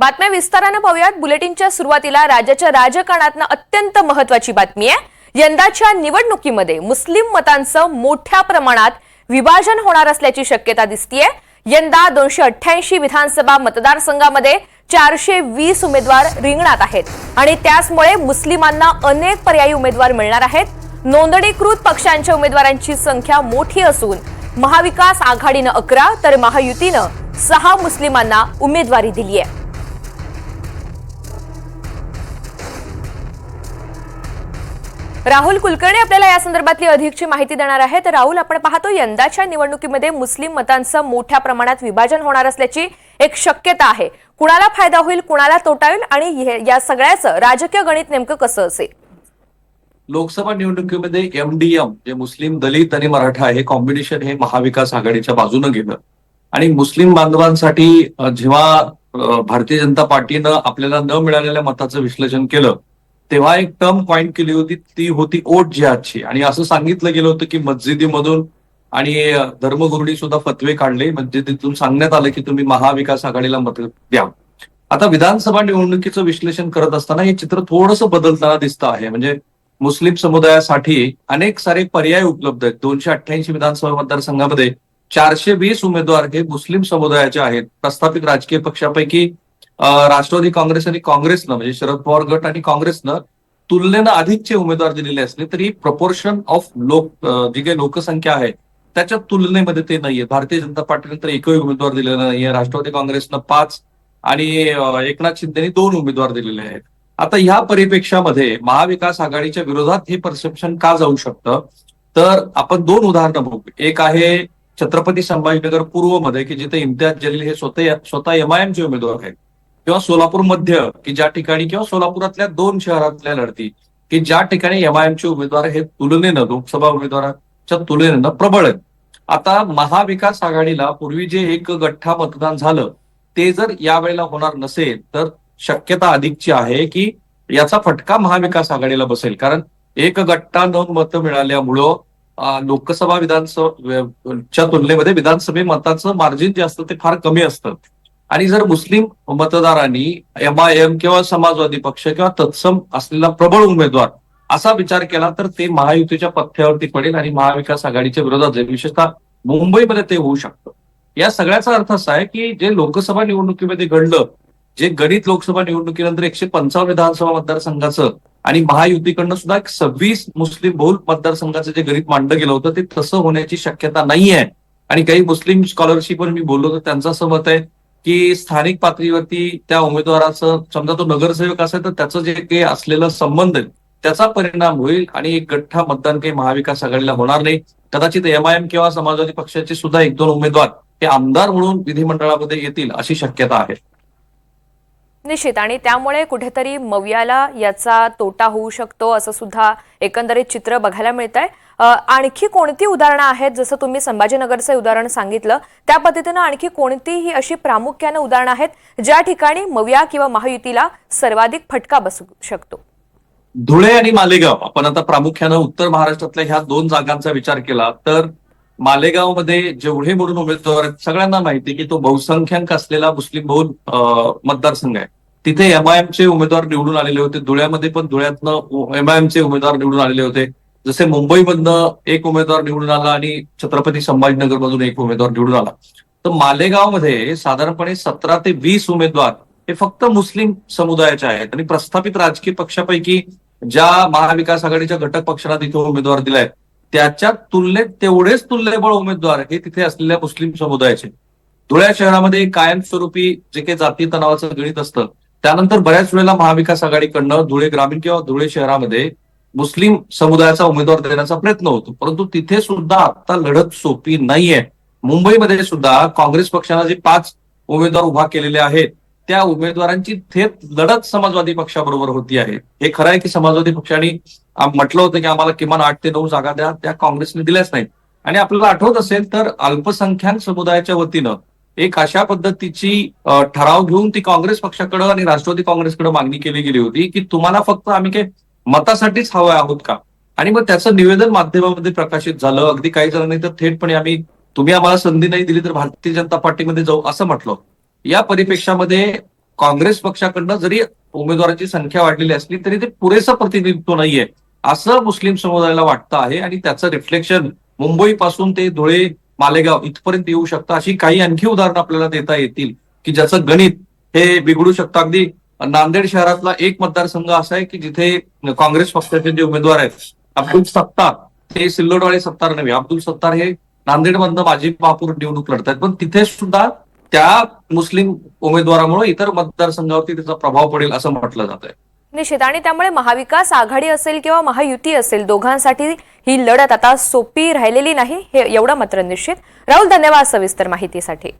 बातम्या विस्तारानं पाहूयात. बुलेटिनच्या सुरुवातीला राज्याच्या राजकारणातनं अत्यंत महत्वाची बातमी आहे. यंदाच्या निवडणुकीमध्ये मुस्लिम मतांचं मोठ्या प्रमाणात विभाजन होणार असल्याची शक्यता दिसतीये. यंदा दोनशे अठ्ठ्याऐंशी विधानसभा मतदारसंघामध्ये चारशे वीस उमेदवार रिंगणात आहेत. आणि त्याचमुळे मुस्लिमांना अनेक पर्यायी उमेदवार मिळणार आहेत. नोंदणीकृत पक्षांच्या उमेदवारांची संख्या मोठी असून महाविकास आघाडीनं अकरा तर महायुतीनं सहा मुस्लिमांना उमेदवारी दिली आहे राहुल कुलकर्णी आपल्याला या संदर्भातली अधिकची माहिती देणार आहे तर राहुल आपण पाहतो यंदाच्या निवडणुकीमध्ये मुस्लिम मतांचं मोठ्या प्रमाणात विभाजन होणार असल्याची एक शक्यता आहे. कुणाला फायदा होईल कुणाला तोटा होईल आणि या सगळ्याचं राजकीय गणित नेमकं कसं असेल? लोकसभा निवडणुकीमध्ये एमडीएम जे मुस्लिम दलित आणि मराठा हे कॉम्बिनेशन हे महाविकास आघाडीच्या बाजूनं गेलं आणि मुस्लिम बांधवांसाठी जेव्हा भारतीय जनता पार्टीनं आपल्याला न मिळालेल्या मताचं विश्लेषण केलं तेव्हा एक टर्म कॉइन केली होती ती होती ओट जिहादची. आणि असं सांगितलं गेलं होतं की मस्जिदीमधून आणि धर्मगुरुनी सुद्धा फतवे काढले. म्हणजे मस्जिदीतून सांगण्यात आलं की तुम्ही महाविकास आघाडीला मत द्या. आता विधानसभा निवडणुकीचं विश्लेषण करत असताना हे चित्र थोडंसं बदलताना दिसतं आहे. म्हणजे मुस्लिम समुदायासाठी अनेक सारे पर्याय उपलब्ध आहेत. दोनशे अठ्ठ्याऐंशी विधानसभा मतदारसंघामध्ये चारशे वीस उमेदवार हे मुस्लिम समुदायाचे आहेत. प्रस्थापित राजकीय पक्षापैकी राष्ट्रवादी काँग्रेस आणि काँग्रेसनं म्हणजे शरद पवार गट आणि काँग्रेसनं तुलनेनं अधिकचे उमेदवार दिलेले असले तरी प्रपोर्शन ऑफ लोक जी काही लोकसंख्या आहे त्याच्या तुलनेमध्ये ते नाहीये. भारतीय जनता पार्टीने तर एकही उमेदवार दिलेला नाहीये. राष्ट्रवादी काँग्रेसनं पाच आणि एकनाथ शिंदेनी दोन उमेदवार दिलेले आहेत. आता ह्या परिप्रेक्षामध्ये महाविकास आघाडीच्या विरोधात हे परसेप्शन का जाऊ शकतं? तर आपण दोन उदाहरणं बघू. एक आहे छत्रपती संभाजीनगर पूर्वमध्ये की जिथे इम्तियाज जलील हे स्वतः स्वतः एमआयएमचे उमेदवार आहेत. किंवा सोलापूर मध्य की ज्या ठिकाणी किंवा सोलापुरातल्या दोन शहरातल्या लढती की ज्या ठिकाणी एमआयएमचे उमेदवार हे तुलनेनं लोकसभा उमेदवाराच्या तुलनेनं प्रबळ आहेत. आता महाविकास आघाडीला पूर्वी जे एक गठ्ठा मतदान झालं ते जर यावेळेला होणार नसेल तर शक्यता अधिकची आहे की याचा फटका महाविकास आघाडीला बसेल. कारण एक गट्टा दोन मतं मिळाल्यामुळं लोकसभा लोकसभा विधानसभेच्या तुलनेमध्ये विधानसभे मताचं मार्जिन जे असतं ते फार कमी असतं. आणि जर मुस्लिम मतदारांनी एम आय एम किंवा समाजवादी पक्ष किंवा तत्सम असलेला प्रबळ उमेदवार असा विचार केला तर ते महायुतीच्या पथ्यावरती पडेल आणि महाविकास आघाडीच्या विरोधात जाईल विशेषतः मुंबईमध्ये ते होऊ शकतं. या सगळ्याचा अर्थ असा आहे की जे लोकसभा निवडणुकीमध्ये घडलं जे गणित लोकसभा निवडणुकीनंतर एकशे पंचावन्न विधानसभा मतदारसंघाचं आणि महायुतीकडनं सुद्धा एक सव्वीस मुस्लिम बहुल मतदारसंघाचं जे गणित मांडलं गेलं होतं ते तसं होण्याची शक्यता नाही आहे आणि काही मुस्लिम स्कॉलरशिपवर मी बोललो तर त्यांचं असं मत आहे की स्थानिक पातळीवरती त्या उमेदवाराचं समजा तो नगरसेवक असेल तर त्याचं जे काही असलेलं संबंध आहे त्याचा परिणाम होईल आणि एक गठ्ठा मतदान काही महाविकास आघाडीला होणार नाही. कदाचित एमआयएम किंवा समाजवादी पक्षाचे सुद्धा एक दोन उमेदवार हे आमदार म्हणून विधिमंडळामध्ये येतील अशी शक्यता आहे. निश्चित. आणि त्यामुळे कुठेतरी मवियाला याचा तोटा होऊ शकतो असं सुद्धा एकंदरीत चित्र बघायला मिळत आहे आणखी कोणती उदाहरणं आहेत? जसं तुम्ही संभाजीनगरचं उदाहरण सांगितलं त्या पद्धतीनं आणखी कोणतीही अशी प्रामुख्यानं उदाहरणं आहेत ज्या ठिकाणी मविया किंवा महायुतीला सर्वाधिक फटका बसू शकतो? धुळे आणि मालेगाव. आपण आता प्रामुख्यानं उत्तर महाराष्ट्रातल्या ह्या दोन जागांचा विचार केला तर मालेगावमध्ये जेवढे म्हणून उमेदवार आहेत सगळ्यांना माहिती की तो बहुसंख्याक असलेला मुस्लिम बहुल मतदारसंघ आहे. तिथे एमआयएमचे उमेदवार निवडून आलेले होते. धुळ्यामध्ये पण धुळ्यातनं एमआयएमचे उमेदवार निवडून आलेले होते. जसे मुंबईमधनं एक उमेदवार निवडून आला आणि छत्रपती संभाजीनगर मधून एक उमेदवार निवडून आला. तर मालेगावमध्ये साधारणपणे सतरा ते वीस उमेदवार हे फक्त मुस्लिम समुदायाचे आहेत आणि प्रस्थापित राजकीय पक्षापैकी ज्या महाविकास आघाडीच्या घटक पक्षांना तिथे उमेदवार दिलाय त्याच्या तुलनेत तेवढेच तुल्यबळ उमेदवार हे तिथे असलेल्या मुस्लिम समुदायाचे. धुळ्या शहरामध्ये कायमस्वरूपी जे काही जाती तणावाचं गणित असतं त्यानंतर बऱ्याच वेळेला महाविकास आघाडीकडनं धुळे ग्रामीण किंवा धुळे शहरामध्ये मुस्लिम समुदायाचा उमेदवार देण्याचा प्रयत्न होतो. परंतु तिथे सुद्धा आता लढत सोपी नाहीये. मुंबईमध्ये सुद्धा काँग्रेस पक्षानं जे पाच उमेदवार उभा केलेले आहेत त्या उमेदवारांची थेट लढत समाजवादी पक्षाबरोबर होती आहे. हे खरं आहे की समाजवादी पक्षाने म्हटलं होतं की आम्हाला किमान आठ ते नऊ जागा द्या त्या काँग्रेसने दिल्याच नाहीत. आणि आपल्याला आठवत असेल तर अल्पसंख्याक समुदायाच्या वतीनं एक अशा पद्धतीची ठराव घेऊन ती काँग्रेस पक्षाकडे आणि राष्ट्रवादी काँग्रेसकडे मागणी केली गेली होती की तुम्हाला फक्त आम्ही काही मतासाठीच हवं आहोत का? आणि मग त्याचं निवेदन माध्यमामध्ये प्रकाशित झालं. अगदी काही जणांनी तर थेटपणे आम्ही तुम्ही आम्हाला संधी नाही दिली तर भारतीय जनता पार्टीमध्ये जाऊ असं म्हटलं या परिपेक्षामध्ये काँग्रेस पक्षाकडनं जरी उमेदवाराची संख्या वाढलेली असली तरी ते पुरेसं प्रतिनिधित्व नाहीये असं मुस्लिम समुदायाला वाटतं आहे. आणि त्याचं रिफ्लेक्शन मुंबईपासून ते धुळे मालेगाव इथपर्यंत येऊ शकतं अशी काही आणखी उदाहरणं आपल्याला देता येतील की ज्याचं गणित हे बिघडू शकतं. अगदी नांदेड शहरातला एक मतदारसंघ असा आहे की जिथे काँग्रेस पक्षाचे जे उमेदवार आहेत अब्दुल सत्तार ते सिल्लोडवाळे सत्तार नव्हे. अब्दुल सत्तार हे नांदेडमधनं माजी महापौर निवडणूक लढतात पण तिथे सुद्धा त्या मुस्लिम उमेदवारामुळे इतर मतदारसंघावरती त्याचा प्रभाव पडेल असं म्हटलं जात आहे निश्चित. आणि त्यामुळे महाविकास आघाडी असेल किंवा महायुती असेल दोघांसाठी ही लढत आता सोपी राहिलेली नाही हे एवढं मात्र निश्चित. राहुल धन्यवाद सविस्तर माहितीसाठी.